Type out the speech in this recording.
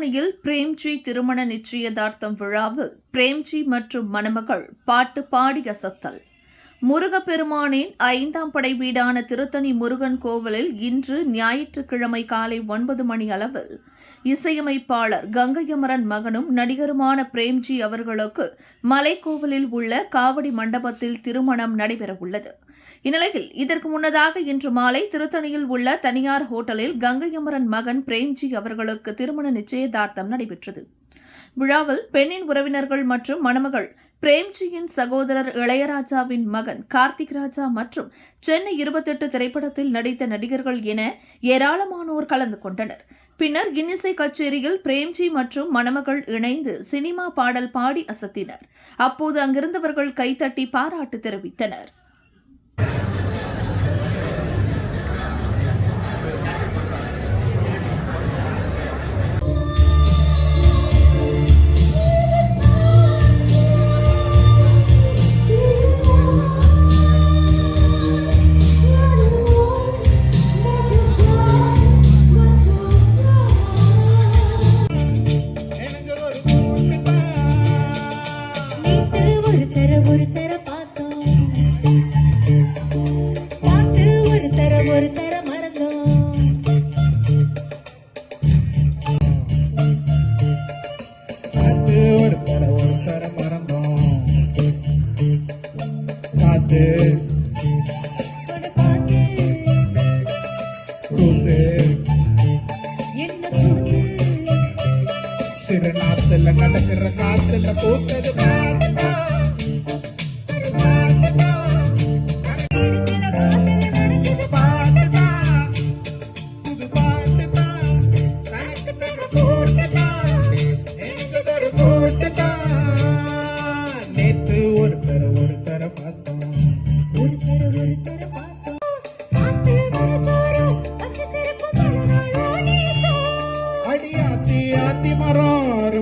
திருத்தணியில் பிரேம்ஜி திருமண நிச்சயதார்த்தம் விழாவில் பிரேம்ஜி மற்றும் மணமகள் பாட்டு பாடி அசத்தல். முருகப்பெருமானின் ஐந்தாம் படை வீடான திருத்தணி முருகன் கோவிலில் இன்று ஞாயிற்றுக்கிழமை காலை ஒன்பது மணி அளவில் இசையமைப்பாளர் கங்கையமரன் மகனும் நடிகருமான பிரேம்ஜி அவர்களுக்கு மலைக்கோவிலில் உள்ள காவடி மண்டபத்தில் திருமணம் நடைபெறவுள்ளது. இந்நிலையில் இதற்கு முன்னதாக இன்று மாலை திருத்தணியில் உள்ள தனியார் ஹோட்டலில் கங்கையமரன் மகன் பிரேம்ஜி அவர்களுக்கு திருமண நிச்சயதார்த்தம் நடைபெற்றது. விழாவில் பெண்ணின் உறவினர்கள் மற்றும் மணமகள் பிரேம்ஜியின் சகோதரர் இளையராஜாவின் மகன் கார்த்திக் ராஜா மற்றும் சென்னை இருபத்தெட்டு திரைப்படத்தில் நடித்த நடிகர்கள் என ஏராளமானோர் கலந்து கொண்டனர். பின்னர் இன்னிசை கச்சேரியில் பிரேம்ஜி மற்றும் மணமகள் இணைந்து சினிமா பாடல் பாடி அசத்தினர். அப்போது அங்கிருந்தவர்கள் கைத்தட்டி பாராட்டு தெரிவித்தனர். நேத்து ஒரு பார்த்தோம் பாட்டு ஒரு தர மறந்தோம். காத்து ஒரு தர மறந்தோம் காத்து சிறு நாத்துல நடக்கிற காத்துல போட்டது பாட்டுதான்.